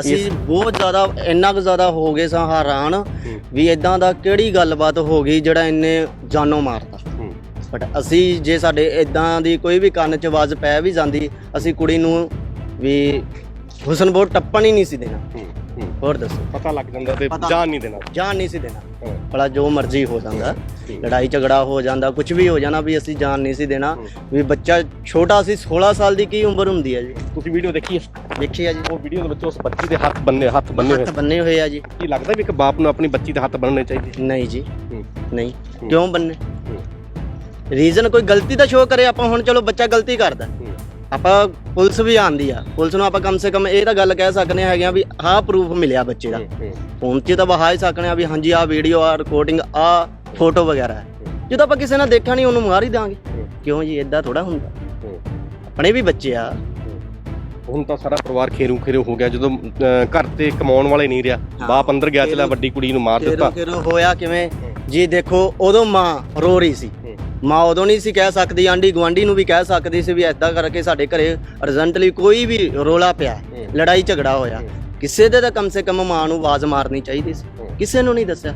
ਅਸੀਂ ਬਹੁਤ ਜ਼ਿਆਦਾ ਇੰਨਾ ਕੁ ਜ਼ਿਆਦਾ ਹੋ ਗਏ ਸਾਂ ਹੈਰਾਨ ਵੀ ਇਦਾਂ ਦਾ ਕਿਹੜੀ ਗੱਲਬਾਤ ਹੋ ਗਈ ਜਿਹੜਾ ਇੰਨੇ ਜਾਨੋਂ ਮਾਰਤਾ। ਹੂੰ, ਬਟ ਅਸੀਂ ਜੇ ਸਾਡੇ ਇਦਾਂ ਦੀ ਕੋਈ ਵੀ ਕੰਨ 'ਚ ਆਵਾਜ਼ ਪੈ ਵੀ ਜਾਂਦੀ ਅਸੀਂ ਕੁੜੀ ਨੂੰ ਵੀ ਹੁਸਨ ਬਹੁਤ ਟੱਪਣ ਹੀ ਨਹੀਂ ਸੀ ਦੇਣਾ। ਹੋਰ ਦੱਸੋ? ਪਤਾ ਲੱਗ ਜਾਂਦਾ ਤੇ ਪਤਾ- ਜਾਨ ਨਹੀਂ ਦੇਣਾ। ਜਾਨ ਨਹੀਂ ਸੀ ਦੇਣਾ। ਹਾਂ, ਭਲਾ ਜੋ ਮਰਜ਼ੀ ਹੋ ਜਾਂਦਾ ਠੀਕ। ਲੜਾਈ ਝਗੜਾ ਹੋ ਜਾਂਦਾ ਕੁਝ ਵੀ ਹੋ ਜਾਣਾ ਵੀ ਅਸੀਂ ਜਾਨ ਨਹੀਂ ਸੀ ਦੇਣਾ। ਵੀ ਬੱਚਾ ਛੋਟਾ ਸੀ 16 ਸਾਲ ਦੀ ਕੀ ਉਮਰ ਹੁੰਦੀ ਹੈ ਜੀ? ਤੁਸੀਂ ਵੀਡੀਓ ਦੇਖੀ ਹੈ? ਦੇਖੀ ਆ ਜੀ। ਉਹ ਵੀਡੀਓ ਦੇ ਵਿੱਚ ਉਸ ਬੱਚੀ ਦੇ ਹੱਥ ਬੰਨੇ ਹੱਥ ਬੰਨੇ ਹੋਏ ਹੱਥ ਬੰਨੇ ਹੋਏ ਆ ਜੀ। ਕੀ ਲੱਗਦਾ ਵੀ ਇੱਕ ਬਾਪ ਨੂੰ ਆਪਣੀ ਬੱਚੀ ਦੇ ਹੱਥ ਬੰਨਣੇ ਚਾਹੀਦੇ? ਨਹੀਂ ਜੀ। ਹੂੰ, ਨਹੀਂ। ਕਿਉਂ ਬੰਨੇ? ਹੂੰ, ਰੀਜ਼ਨ ਕੋਈ ਗਲਤੀ ਤਾਂ ਸ਼ੋ ਕਰੇ ਆਪਾਂ ਹੁਣ ਚਲੋ ਬੱਚਾ ਗਲਤੀ ਕਰਦਾ। ਹੂੰ, ਆਪਾਂ ਪੁਲਿਸ ਵੀ ਆਂਦੀ ਆ। ਪੁਲਿਸ ਨੂੰ ਆਪਾਂ ਕਮ ਸੇ ਕਮ ਇਹ ਤਾਂ ਗੱਲ ਕਹਿ ਸਕਨੇ ਹੈਗੇ ਆ ਵੀ ਆਹ ਪ੍ਰੂਫ ਮਿਲਿਆ ਬੱਚੇ ਦਾ। ਫੋਨ 'ਚ ਤਾਂ ਵਹਾ ਹੀ ਸਕਨੇ ਆ ਵੀ ਹਾਂਜੀ ਆਹ ਵੀਡੀਓ ਆ ਰਿਕਾਰਡਿੰਗ ਆ ਫੋਟੋ ਵਗੈਰਾ। ਹੈ ਜਦੋਂ ਆਪਾਂ ਕਿਸੇ ਨੇ ਦੇਖਿਆ ਨਹੀਂ ਉਹਨੂੰ ਮਾਰ ਹੀ ਦਾਂਗੇ ਕਿਉਂ ਜੀ? ਇਦਾਂ ਥੋੜਾ ਹੁੰਦਾ। ਆਪਣੇ ਵੀ ਬੱਚੇ ਆ। ਹੁਣ ਤਾਂ ਸਾਰਾ ਪਰਿਵਾਰ ਖੇਰੂ ਖੇਰੂ ਹੋ ਗਿਆ। ਜਦੋਂ ਘਰ ਤੇ ਕਮਾਉਣ ਵਾਲੇ ਨਹੀਂ ਰਿਹਾ। ਬਾਪ ਅੰਦਰ ਗਿਆ ਚਲਾ ਖੇਰੂ- ਵੱਡੀ ਕੁੜੀ ਨੂੰ ਮਾਰ ਦਿੱਤਾ। ਫਿਰ ਹੋਇਆ ਕਿਵੇਂ? ਜੀ ਦੇਖੋ ਉਦੋਂ ਮਾਂ ਰੋ ਰਹੀ ਸੀ। ਮਾਂ ਉਦੋਂ ਨਹੀਂ ਸੀ ਕਹਿ ਸਕਦੀ ਆਂਢੀ ਗੁਆਂਢੀ ਨੂੰ ਵੀ ਕਹਿ ਸਕਦੀ ਸੀ ਵੀ ਐਦਾਂ ਕਰਕੇ ਸਾਡੇ ਘਰੇ ਅਰਜੈਂਟਲੀ ਕੋਈ ਵੀ ਰੋਲਾ ਪਿਆ। ਲੜਾਈ ਝਗੜਾ ਹੋਇਆ। ਕਿਸੇ ਦੇ ਤਾਂ ਕਮ ਸੇ ਕਮ ਮਾਂ ਨੂੰ ਆਵਾਜ਼ ਮਾਰਨੀ ਚਾਹੀਦੀ ਸੀ। ਕਿਸੇ ਨੂੰ ਨਹੀਂ ਦੱਸਿਆ